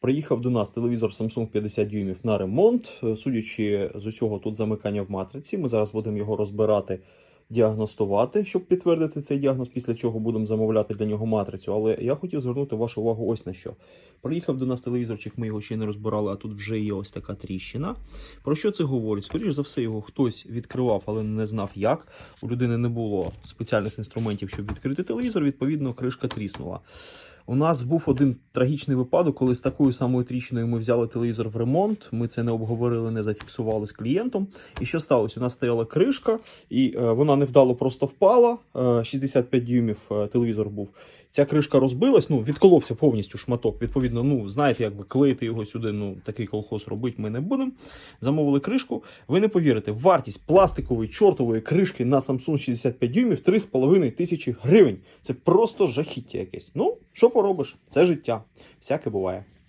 Приїхав до нас телевізор Samsung 50 дюймів на ремонт. Е, Судячи з усього, тут замикання в матриці. Ми зараз будемо його розбирати, діагностувати, щоб підтвердити цей діагноз, після чого будемо замовляти для нього матрицю. Але я хотів звернути вашу увагу ось на що. Приїхав до нас телевізорчик, ми його ще не розбирали, а тут вже є ось така тріщина. Про що це говорить? Скоріше за все, його хтось відкривав, але не знав як. У людини не було спеціальних інструментів, щоб відкрити телевізор. Відповідно, кришка тріснула. У нас був один трагічний випадок, коли з такою самою тріщиною ми взяли телевізор в ремонт. Ми це не обговорили, не зафіксували з клієнтом. І що сталося? У нас стояла кришка, і е, вона невдало просто впала. Е, 65 дюймів е, телевізор був. Ця кришка розбилась, ну відколовся повністю шматок. Відповідно, ну знаєте, якби клеїти його сюди. Ну такий колхоз робити ми не будемо. Замовили кришку. Ви не повірите, вартість пластикової чортової кришки на Samsung 65 дюймів 3,5 тисячі гривень. Це просто жахіття якесь. Ну, що поробиш? Це життя. Всяке буває.